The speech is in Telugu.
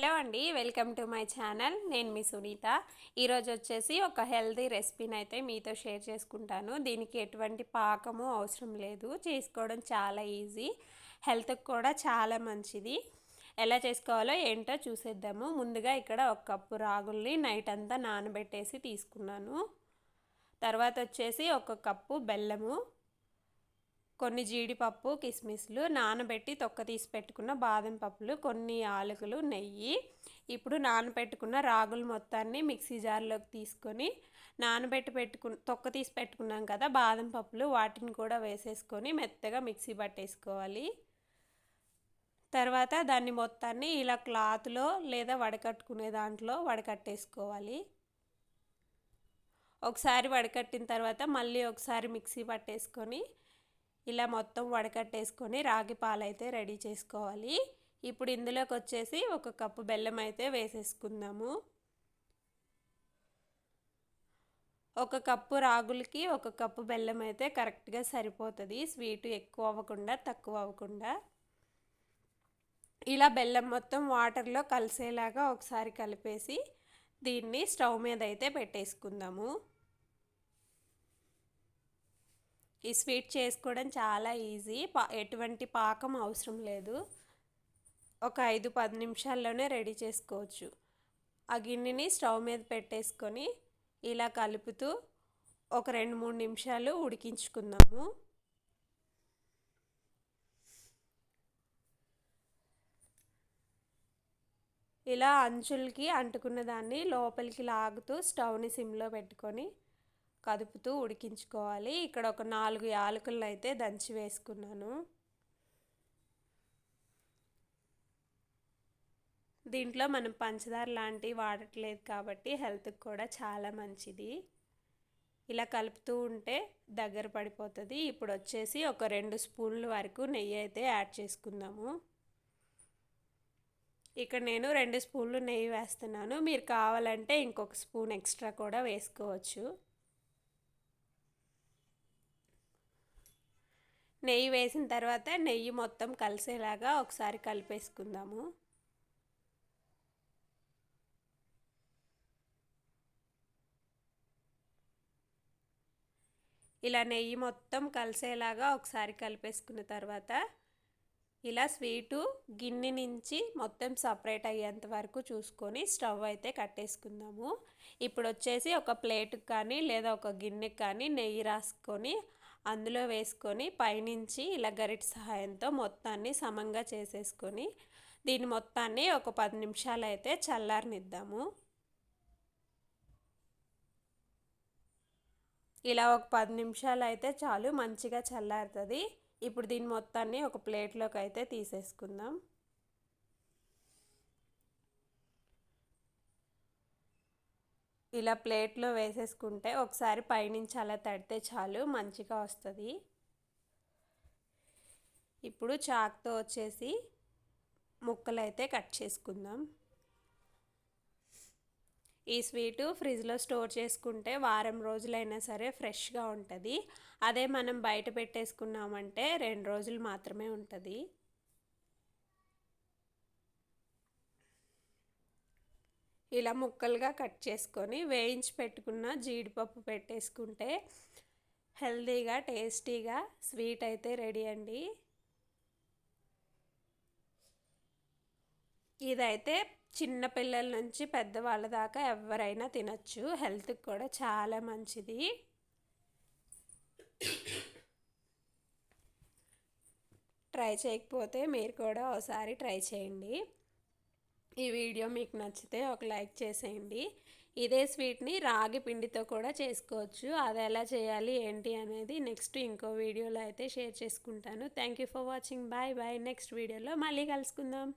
హలో అండి వెల్కమ్ టు మై ఛానల్. నేను మీ సునీత. ఈరోజు వచ్చేసి ఒక హెల్తీ రెసిపీని అయితే మీతో షేర్ చేసుకుంటాను. దీనికి ఎటువంటి పాకము అవసరం లేదు. చేసుకోవడం చాలా ఈజీ. హెల్త్కి కూడా చాలా మంచిది. ఎలా చేసుకోవాలో ఏంటో చూసేద్దాము. ముందుగా ఇక్కడ ఒక కప్పు రాగుల్ని నైట్ అంతా నానబెట్టేసి తీసుకున్నాను. తర్వాత వచ్చేసి ఒక కప్పు బెల్లము. కొన్ని జీడిపప్పు కిస్మిస్లు నానబెట్టి తొక్క తీసి పెట్టుకున్న బాదం పప్పులు కొన్ని ఆలుకలు నెయ్యి. ఇప్పుడు నానబెట్టుకున్న రాగులు మొత్తాన్ని మిక్సీ జార్లోకి తీసుకొని నానబెట్టి పెట్టుకు తొక్క తీసి పెట్టుకున్నాం కదా బాదం పప్పులు వాటిని కూడా వేసేసుకొని మెత్తగా మిక్సీ పట్టేసుకోవాలి. తర్వాత దాన్ని మొత్తాన్ని ఇలా క్లాత్లో లేదా వడకట్టుకునే దాంట్లో వడకట్టేసుకోవాలి. ఒకసారి వడకట్టిన తర్వాత మళ్ళీ ఒకసారి మిక్సీ పట్టేసుకొని ఇలా మొత్తం వడకట్టేసుకొని రాగి పాలైతే రెడీ చేసుకోవాలి. ఇప్పుడు ఇందులోకి వచ్చేసి ఒక కప్పు బెల్లం అయితే వేసేసుకుందాము. ఒక కప్పు రాగులకి ఒక కప్పు బెల్లం అయితే కరెక్ట్గా సరిపోతుంది. స్వీట్ ఎక్కువ అవ్వకుండా తక్కువ అవ్వకుండా. ఇలా బెల్లం మొత్తం వాటర్లో కలిసేలాగా ఒకసారి కలిపేసి దీన్ని స్టవ్ మీద అయితే పెట్టేసుకుందాము. ఈ స్వీట్ చేసుకోవడం చాలా ఈజీ. పా ఎటువంటి పాకం అవసరం లేదు. ఒక ఐదు పది నిమిషాల్లోనే రెడీ చేసుకోవచ్చు. ఆ గిన్నెని స్టవ్ మీద పెట్టేసుకొని ఇలా కలుపుతూ ఒక రెండు మూడు నిమిషాలు ఉడికించుకుందాము. ఇలా అంచులకి అంటుకున్న దాన్ని లోపలికి లాగుతూ స్టవ్ని సిమ్లో పెట్టుకొని కదుపుతూ ఉడికించుకోవాలి. ఇక్కడ ఒక నాలుగు యాలకులను అయితే దంచి వేసుకున్నాను. దీంట్లో మనం పంచదార లాంటివి వాడట్లేదు కాబట్టి హెల్త్కి కూడా చాలా మంచిది. ఇలా కలుపుతూ ఉంటే దగ్గర పడిపోతుంది. ఇప్పుడు వచ్చేసి ఒక రెండు స్పూన్ల వరకు నెయ్యి అయితే యాడ్ చేసుకుందాము. ఇక్కడ నేను రెండు స్పూన్లు నెయ్యి వేస్తున్నాను. మీరు కావాలంటే ఇంకొక స్పూన్ ఎక్స్ట్రా కూడా వేసుకోవచ్చు. నెయ్యి వేసిన తర్వాత నెయ్యి మొత్తం కలిసేలాగా ఒకసారి కలిపేసుకుందాము. ఇలా నెయ్యి మొత్తం కలిసేలాగా ఒకసారి కలిపేసుకున్న తర్వాత ఇలా స్వీటు గిన్నె నుంచి మొత్తం సపరేట్ అయ్యేంత వరకు చూసుకొని స్టవ్ అయితే కట్టేసుకుందాము. ఇప్పుడు వచ్చేసి ఒక ప్లేట్కి కానీ లేదా ఒక గిన్నెకి కానీ నెయ్యి రాసుకొని అందులో వేసుకొని పైనుంచి ఇలా గరిట సహాయంతో మొత్తాన్ని సమంగా చేసేసుకొని దీని మొత్తాన్ని ఒక పది నిమిషాలు అయితే చల్లారనిద్దాము. ఇలా ఒక పది నిమిషాలు అయితే చాలు మంచిగా చల్లారుతుంది. ఇప్పుడు దీని మొత్తాన్ని ఒక ప్లేట్లోకి అయితే తీసేసుకుందాం. ఇలా ప్లేట్లో వేసేసుకుంటే ఒకసారి పైనుంచి అలా తడితే చాలు మంచిగా వస్తుంది. ఇప్పుడు చాక్తో వచ్చేసి ముక్కలు అయితే కట్ చేసుకుందాం. ఈ స్వీటు ఫ్రిడ్జ్లో స్టోర్ చేసుకుంటే వారం రోజులైనా సరే ఫ్రెష్గా ఉంటుంది. అదే మనం బయట పెట్టేసుకున్నామంటే రెండు రోజులు మాత్రమే ఉంటుంది. ఇలా ముక్కలుగా కట్ చేసుకొని వేయించి పెట్టుకున్న జీడిపప్పు పెట్టేసుకుంటే హెల్తీగా టేస్టీగా స్వీట్ అయితే రెడీ అండి. ఇదైతే చిన్న పిల్లల నుంచి పెద్దవాళ్ళ దాకా ఎవరైనా తినచ్చు. హెల్త్కి కూడా చాలా మంచిది. ట్రై చేయకపోతే మీరు కూడా ఒకసారి ట్రై చేయండి. ఈ వీడియో మీకు నచ్చితే ఒక లైక్ చేసేయండి. ఇదే స్వీట్ని రాగి పిండితో కూడా చేసుకోవచ్చు. అది ఎలా చేయాలి ఏంటి అనేది నెక్స్ట్ ఇంకో వీడియోలో అయితే షేర్ చేసుకుంటాను. Thank you for watching bye bye next వీడియోలో మళ్ళీ కలుసుకుందాం.